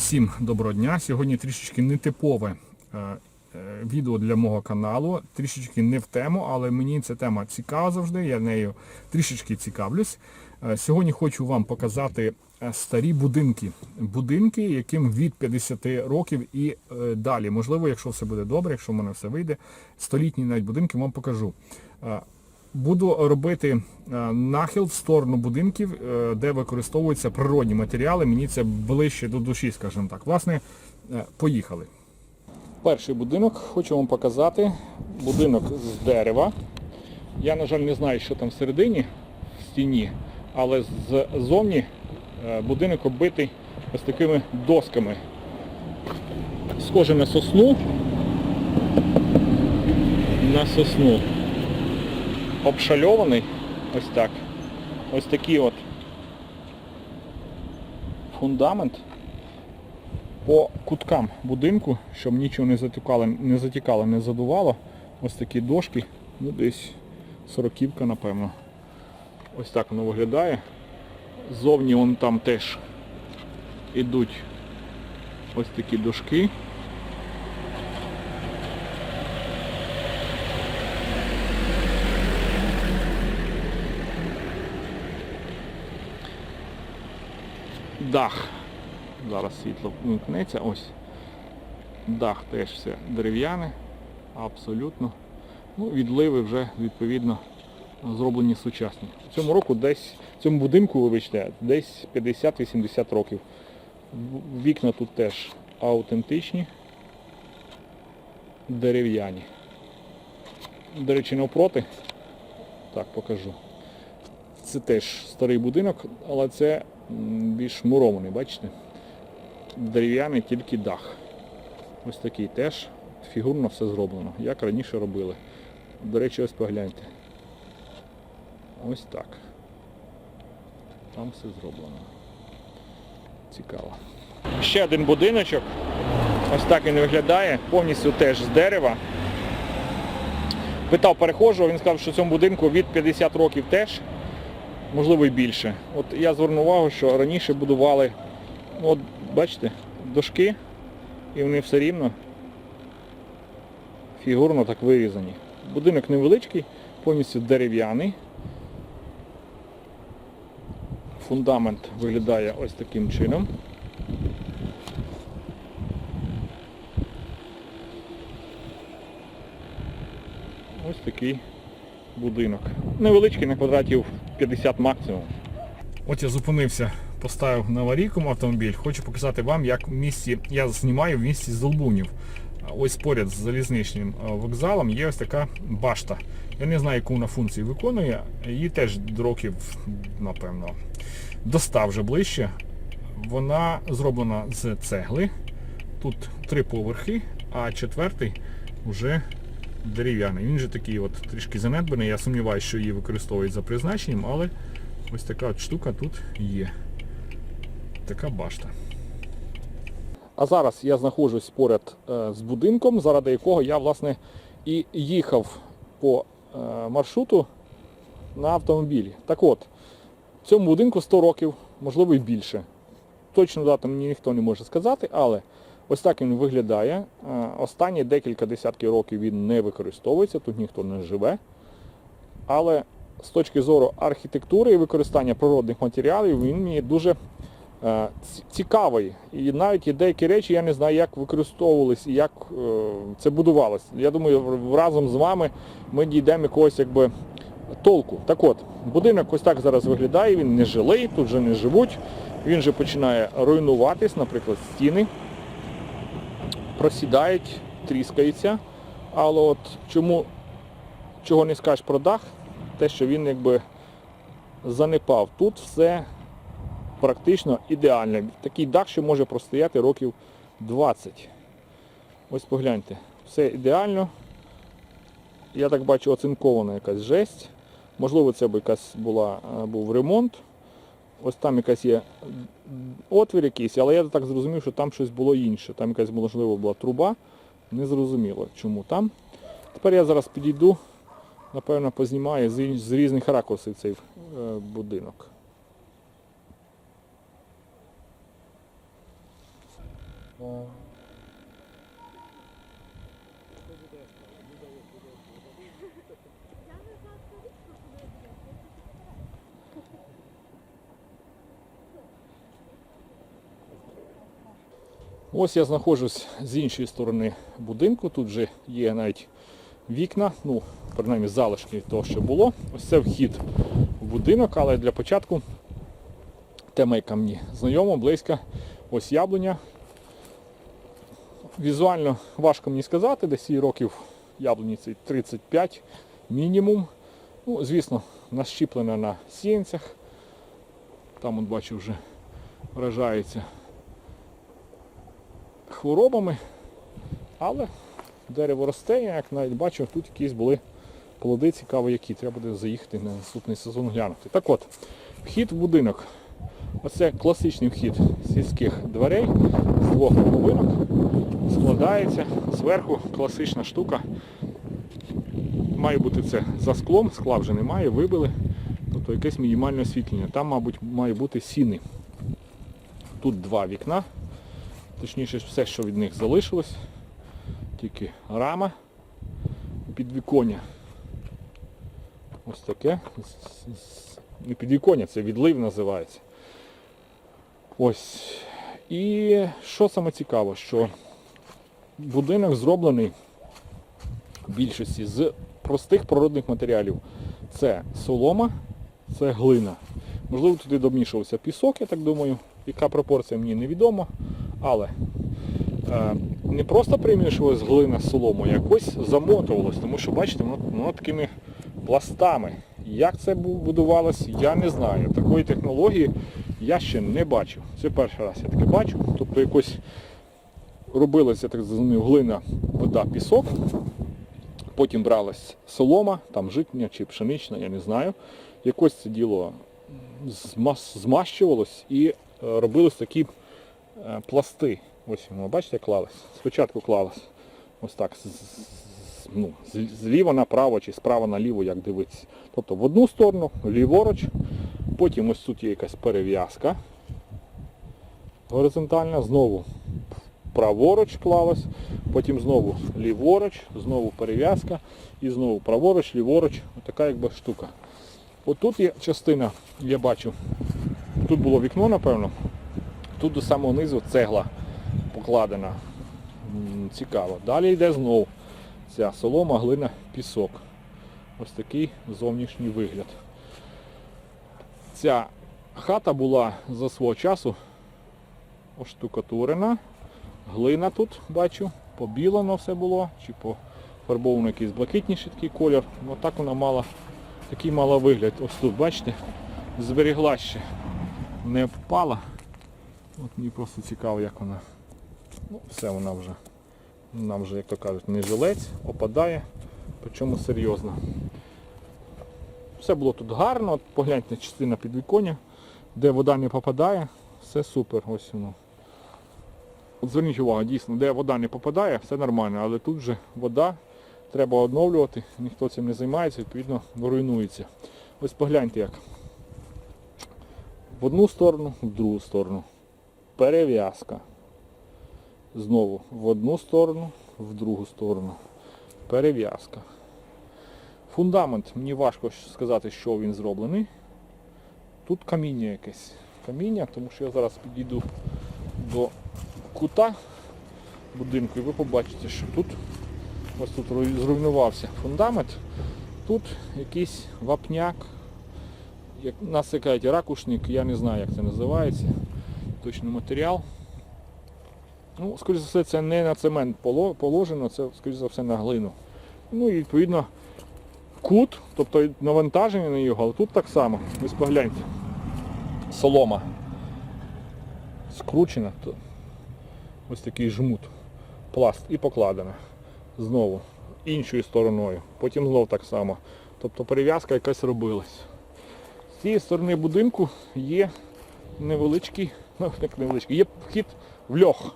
Всім доброго дня. Сьогодні трішечки нетипове е, е, відео для мого каналу. Трішечки не в тему, але мені ця тема цікава завжди, я нею трішечки цікавлюсь. Е, Сьогодні хочу вам показати старі будинки. Будинки, яким від 50 років і далі. Можливо, якщо все буде добре, якщо в мене все вийде, столітні навіть будинки вам покажу. Буду робити е, нахил в сторону будинків, е, де використовуються природні матеріали. Мені це ближче до душі, скажімо так. Власне, е, поїхали. Перший будинок хочу вам показати. Будинок з дерева. Я, на жаль, не знаю, що там всередині в стіні, але ззовні будинок оббитий ось такими досками. Схоже на сосну. На сосну обшальований. Ось так. Ось такий от фундамент по куткам будинку, щоб нічого не затікало, не затікало, не задувало. Ось такі дошки, ну десь сороківка, напевно. Ось так воно виглядає. Ззовні вон там теж ідуть ось такі дошки. Дах. Зараз світло вимкнеться. Ось. Дах теж все дерев'яне. Абсолютно. Ну, відливи вже відповідно зроблені сучасні. Цьому року десь, цьому будинку, вибачте, десь 50-80 років. Вікна тут теж аутентичні, дерев'яні. До речі, навпроти, так покажу. Це теж старий будинок, але це більш мурований, бачите? Дерев'яний тільки дах. Ось такий теж фігурно все зроблено, як раніше робили. До речі, ось погляньте. Ось так. Там все зроблено. Цікаво. Ще один будиночок. Ось так він виглядає, повністю теж з дерева. Питав перехожого, він сказав, що в цьому будинку від 50 років теж, можливо і більше. От я звернув увагу, що раніше будували, ну, от бачите, дошки, і вони все рівно фігурно так вирізані. Будинок невеличкий, повністю дерев'яний. Фундамент виглядає ось таким чином. Ось такий будинок. Невеличкий на квадратів 50 максимум. От я зупинився, поставив на аварійкому автомобіль. Хочу показати вам, як в місті, я знімаю в місті Здолбунів. Ось поряд з залізничним е, вокзалом є ось така башта. Я не знаю, яку вона функцію виконує. Її теж років, напевно, достав вже ближче. Вона зроблена з цегли. Тут три поверхи, а четвертий вже дерев'яний. Він же такий от трішки занедбаний. Я сумніваюся, що її використовують за призначенням, але ось така от штука тут є. Така башта. А зараз я знаходжусь поряд е, з будинком, заради якого я власне і їхав по е, маршруту на автомобілі. Так от, цьому будинку 100 років, можливо і більше. Точну дату мені ніхто не може сказати, але ось так він виглядає. Е, Останні декілька десятків років він не використовується, тут ніхто не живе. Але з точки зору архітектури і використання природних матеріалів він мені дуже е, цікавий. І навіть є деякі речі я не знаю, як використовувались і як е, це будувалось. Я думаю, разом з вами ми дійдемо якогось якби толку. Так от, будинок ось так зараз виглядає, він не жилий, тут вже не живуть. Він вже починає руйнуватись, наприклад, стіни просідають, тріскаються. Але от чому чого не скажеш про дах, те, що він якби занепав. Тут все практично ідеально. Такий дах, що може простояти років 20. Ось погляньте, все ідеально. Я так бачу оцинкована якась жесть. Можливо, це б якась була, е, був ремонт. Ось там якась є отвір якийсь, але я так зрозумів, що там щось було інше. Там якась, можливо, була труба. Не зрозуміло, чому там. Тепер я зараз підійду, напевно, познімаю з, різних ракурсів цей е, будинок. Ось я знаходжусь з іншої сторони будинку. Тут вже є навіть вікна, ну, принаймні залишки того, що було. Ось це вхід в будинок, але для початку тема, яка мені знайома, близька. Ось яблуня. Візуально важко мені сказати, десь їй років яблуні цей 35 мінімум. Ну, звісно, нащіплена на сіянцях. Там, от бачу, вже вражається хворобами, але дерево росте, як навіть бачу, тут якісь були плоди цікаві, які треба буде заїхати на наступний сезон глянути. Так от, вхід в будинок. Оце класичний вхід сільських дверей з двох половинок. Складається. Зверху класична штука. Має бути це за склом, скла вже немає, вибили. Тобто якесь мінімальне освітлення. Там, мабуть, має бути сіни. Тут два вікна. Точніше, все, що від них залишилось. Тільки рама, підвіконня. Ось таке. Не підвіконня, це відлив називається. Ось. І що саме цікаво, що будинок зроблений в більшості з простих природних матеріалів. Це солома, це глина. Можливо, туди домішувався пісок, я так думаю. Яка пропорція мені невідома. Але е, не просто примішувалась глина з соломою, якось замотувалось, тому що, бачите, воно, воно такими пластами. Як це будувалось, я не знаю. Такої технології я ще не бачив. Це перший раз я таке бачу. Тобто якось робилася, так зрозумів, глина, вода, пісок. Потім бралась солома, там житня чи пшенична, я не знаю. Якось це діло змащувалось і е, робились такі пласти. Ось воно, бачите, клалось. Спочатку клалось ось так, ну, зліва направо чи справа наліво, як дивитися. Тобто в одну сторону, ліворуч, потім ось тут є якась перев'язка горизонтальна, знову праворуч клалось, потім знову ліворуч, знову перев'язка і знову праворуч, ліворуч. Отака якби штука. Отут є частина, я бачу, тут було вікно, напевно. Тут до самого низу цегла покладена. Цікаво. Далі йде знову ця солома, глина, пісок. Ось такий зовнішній вигляд. Ця хата була за свого часу оштукатурена. Глина тут бачу, побілено все було, чи пофарбовано якийсь блакитніший такий колір. Отак вона мала, такий мала вигляд. Ось тут, бачите, зберігла ще, не впала. От мені просто цікаво, як вона. Ну, все вона вже, вона вже, як то кажуть, не жилець, опадає, причому серйозно. Все було тут гарно, от погляньте частина підвіконня, де вода не попадає, все супер, ось воно. От зверніть увагу, дійсно, де вода не попадає, все нормально, але тут вже вода, треба оновлювати, ніхто цим не займається, відповідно руйнується. Ось погляньте як. В одну сторону, в другу сторону. Перев'язка. Знову в одну сторону, в другу сторону. Перев'язка. Фундамент, мені важко сказати, що він зроблений. Тут каміння якесь. Каміння, тому що я зараз підійду до кута будинку і ви побачите, що тут ось тут зруйнувався фундамент. Тут якийсь вапняк, як нас це кажуть, ракушник, я не знаю, як це називається. Точний матеріал. Ну, скоріш за все, це не на цемент положено, це, скоріш за все, на глину. Ну і відповідно кут, тобто навантаження на його, але тут так само. Ось погляньте. Солома скручена, то ось такий жмут, пласт і покладена. Знову іншою стороною. Потім знов так само. Тобто перев'язка якась робилась. З цієї сторони будинку є невеличкий, ну невеличкий, є вхід в льох.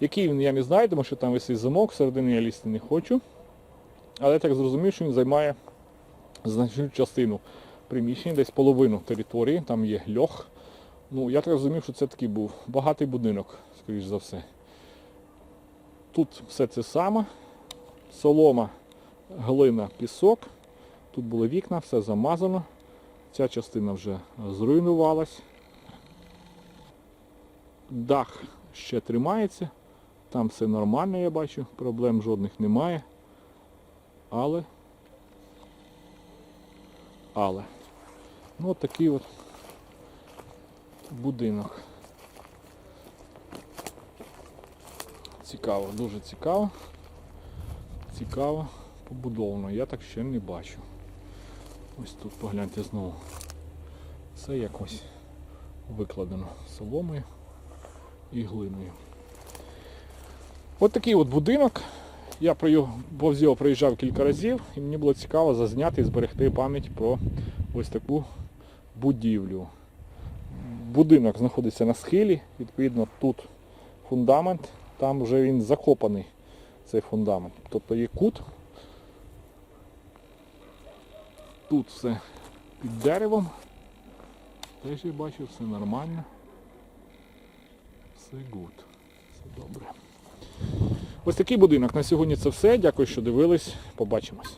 Який він, я не знаю, тому що там висить замок, всередині я лізти не хочу. Але я так зрозумів, що він займає значну частину приміщення, десь половину території, там є льох. Ну, я так розумів, що це такий був багатий будинок, скоріш за все. Тут все це саме. Солома, глина, пісок. Тут були вікна, все замазано. Ця частина вже зруйнувалась. Дах ще тримається. Там все нормально, я бачу, проблем жодних немає. Але. Але. Ну от такий от будинок. Цікаво, дуже цікаво. Цікаво побудовано. Я так ще не бачу. Ось тут погляньте знову. Все якось викладено соломою і глиною. От такий от будинок. Я повз його проїжджав кілька разів і мені було цікаво зазняти і зберегти пам'ять про ось таку будівлю. Будинок знаходиться на схилі, відповідно тут фундамент, там вже він закопаний, цей фундамент. Тобто є кут. Тут все під деревом. Теж я бачу, все нормально. Все гуд. Все добре. Ось такий будинок. На сьогодні це все. Дякую, що дивились. Побачимось.